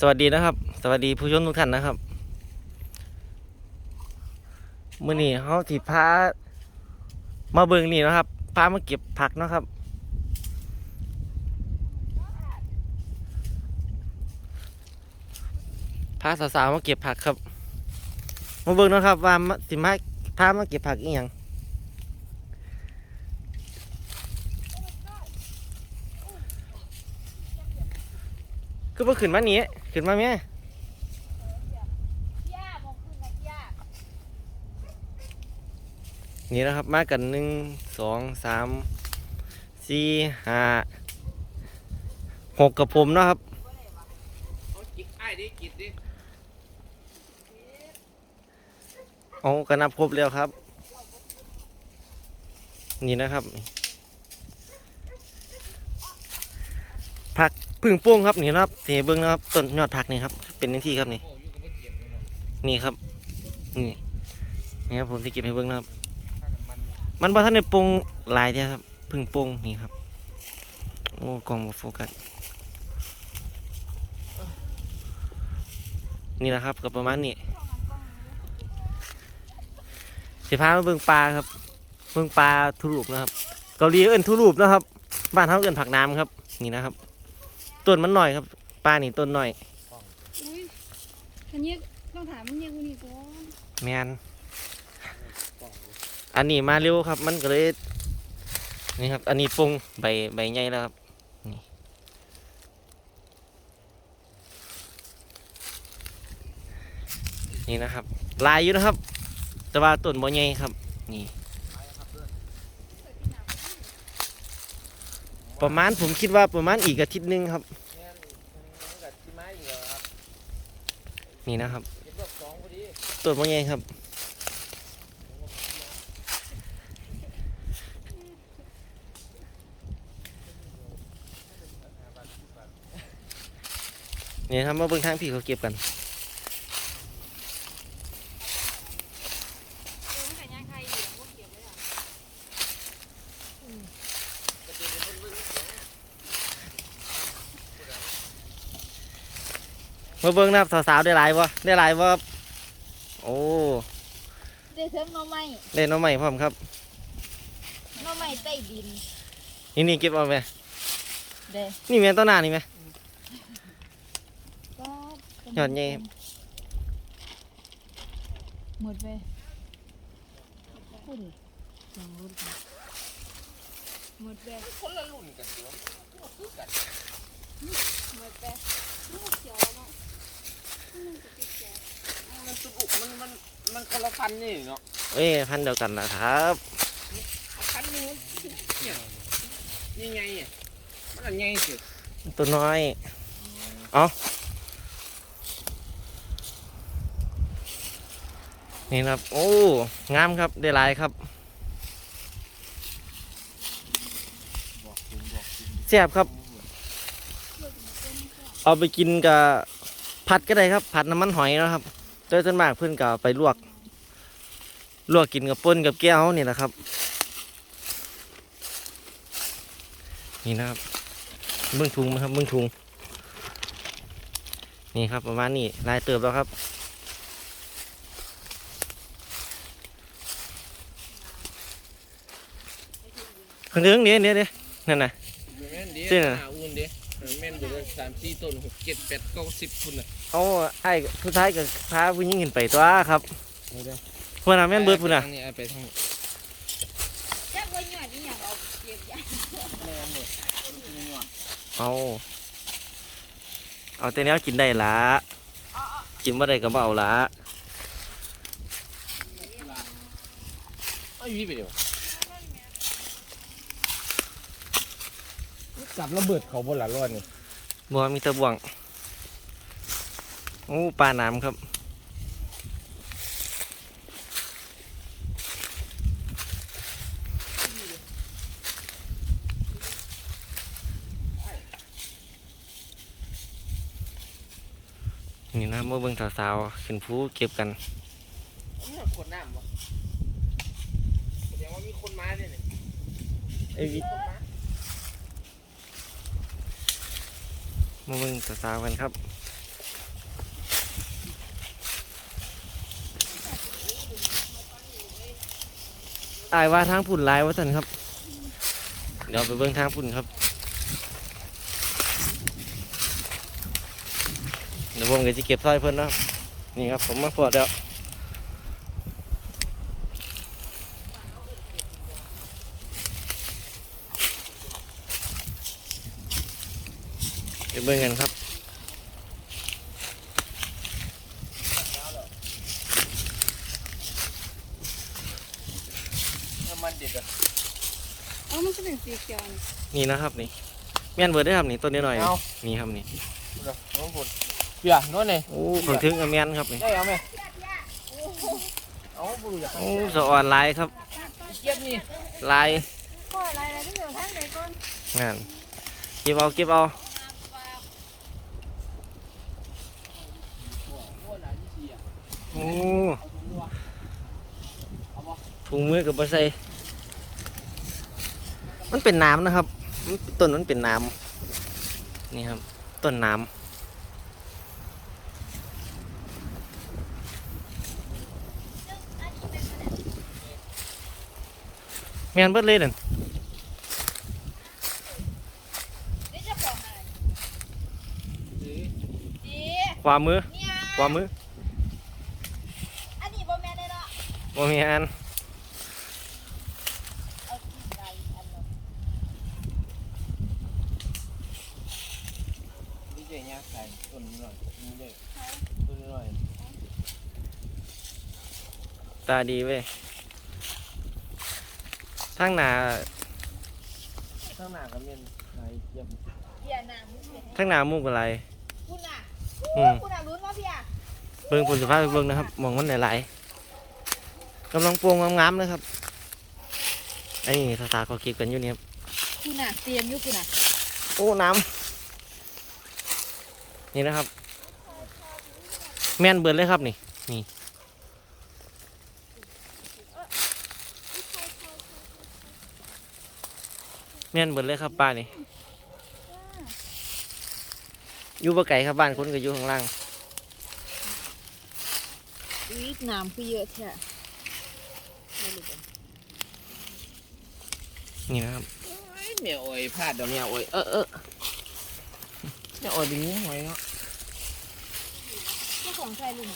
สวัสดีนะครับ สวัสดีผู้ชมทุกท่านนะครับมื้อนี้เขาสิพามาเบิ่งนี่นะครับพามาเก็บผักนะครับ พาสาวๆมาเก็บผักครับ มาเบิ่งนะครับว่าสิมาพามาเก็บผักอีหยัง คือบ่ขึ้นมานี้ขึ้นมาแม่ย่าบอกคือไงย่านี่นะครับมากันหนึ่งสองสามสี่ห้าหกกับผมเนาะครับเอาจิกไอ้ดิกิดดิเอากันนับครบแล้วครับ นี่นะครับผัก พึ่งโป้งครับนี่นะครับเสียเบิ้งนะครับต้นยอดผักนี่ครับ เป็นหน้าที่ครับนี่ นี่ครับ นี่นี่ครับผมจะเก็บให้เบิ้งนะครับถ้าน้ำมันบ่ทันได้โปร่งหลายเดียครับพึ่งโป้งนี่ครับโอ้กล้องโฟกัสนี่แหละครับก็ประมาณนี้สิพามาเบิ่งปลาครับเบิ่งปลาทุรูปนะครับเกาหลีเอิ้นทุรูปนะครับ บ้านเฮาเอิ้นผักน้ำครับ นี่นะครับ ต้นมันหน่อยครับปลานี่ต้นหน่อยอุ้ยอันนี้ต้องถามมันเยอะกว่านี้ก่อนแมนอันนี้มาเร็วครับ มันก็เลยนี่ครับ อันนี้ปรุงใบใบใหญ่แล้วครับนี่นี่นะครับ ลายอยู่นะครับ แต่ว่าต้นบ่ใหญ่ครับ นี่ ประมาณผมคิดว่าประมาณอีกอาทิตย์หนึงครับแม่นมันก็สิมาอีกแล้วครับ นี่นะครับเก็บรอบสองพอดีต้นบ่ใหญ่ครับ นี่ครับมาเบิ่งทางพี่เขาเก็บกันก็ย่างไข่เหลืองบ่เก็บเลยอะ มาเบิ่งนะครับสาวๆได้หลายบ่ได้หลายบ่ครับโอ้ได้เสริมหน่อไม้ได้หน้องใหม่พร้อมครับหน่อไม้ใต้ดินนี่นี่เก็บเอาไหมเด้นี่แม่นต้นหน้านี่ไหม ก็ยอดใหญ่หมดไปพูดดิลองรู้ดิหมดไปคนละรุ่นกันตัวคือกันหมดไปลูกเขียวเนาะ มันสุกุมันมันมันคนละพันนี่เนาะเอ้ยพันเดียวกันนะครับพันนี้เนี่ยนี่ไงอะมันอันใหญ่สิตัวน้อยเอานี่ครับ โอ้งามครับได้ลายครับแซ่บครับ เอาไปกินกับ ผัดก็ได้ครับ ผัดน้ำมันหอยนะครับโดยส่วนมากเพื่อนก็เอาไปลวก ลวกกินกับป่นกับแก้วนี่แหละครับ นี่นะครับเบื้องทุงนะครับเบื้องทุง นี่ครับประมาณนี้ลายเติบแล้วครับข้างเดืองเดี๋ยวเดี๋ยวเดี๋ยวนั่นน่ะแม่นดิจริงเหรอหาอุ่นดิ แม่นอยู่เลยสามสี่ต้นหกเจ็ดแปดเก้าสิบพุ่นน่ะเอาไอ้ผู้ชายกับพาผู้หญิงขึ้นไปตัวครับเอาเด้อเพื่อนน่ะแม่นเบิดพุ่นน่ะ ทางนี้เอาไปทางจักว่าหยอดนี่อย่างเอาเก็บยาแม่นหมดเอาเอาแต่แนวกินได้ละกินบ่ได้ก็บ่เอาละเอาอยู่นี่ไปเดี๋ยว กับระเบิดเขาบนหลังรอดนี่บัวมีแตะบ่วงโอ้ปลาน้ำครับนี่นะเมื่อเบิ่งสาวๆขึ้นภูเก็บกันนี่คนน้ำวะแสดงว่ามีคนมาเนี่ยนี่ไอ้วิ มาเบิ่งสาวๆกันครับอายว่าทางปุ่นลายว่าสันครับ เดี๋ยวไปเบิ่งทางปุ่นครับ เดี๋ยวผมก็จะเก็บสร้อยเพิ่นนะนี่ครับผมมาพอดแล้ว เดี๋ยวเบิ่งกันครับน้ำมันดิบอะเอ้ามันจะเป็นสีเขียวนี่นี่นะครับนี่แม่นเบิดได้อครับนี่ต้นนี้หน่อยเอานี่ครับนี่น้องผุดเบียร์โน่นนี่โอ้ของถึงกับแม่นครับนี่ได้เอาไหมเอาบุรุษอยากโอ้สะอ่อนหลายครับเก็บนี่ลายพ่ออะไรอะไรที่อยู่ทางไหนก่อนงานเก็บเอาเก็บเอา โอ้ถุงมือกับใส่มันเป็นน้ำนะครับมันต้นมันเป็นน้ำนี่ครับ ต้นน้ำแมนเบิดเลยนั่นนี่จะบอกอะไรดีขวามือเนี่ยขวามือ อันนี้บ่แม่นได้เนาะ บ่มีอันเอากินไรอันเนาะนี่เจ๊เนี่ยใส่ต้นนี้หน่อยนี่เลยต้นนี้หน่อยตาดีเว้ยทางหนาข้างหน้าก็เป็นนายเยี่ยมเบียร์น้ำมึงเบียร์ทางหนามุกอะไรคุณน่ะอืมคุณน่ะลุ้นว่าเบียร์เบิ่งผลสภาพไปเบิ่งนะครับมองมันหลายๆ กำลังปวงงามๆนะครับไอ้นี่สาวๆเขาเก็บกันอยู่นี่ครับคุณน่ะเตรียมอยู่คุณน่ะโอ้น้ำนี่นะครับ แม่นเบิดเลยครับนี่นี่แม่นเบิดเลยครับป้านี่อยู่บ่ไกลครับบ้านคนก็อยู่ข้างล่างอุ้ยน้ำคือเยอะแท้ นี่นะครับเมียโอยพลาดเดี๋ยวเมียโอยเออเออเมียโอยเป็นงูหอยเนาะเจ้าของใครลุง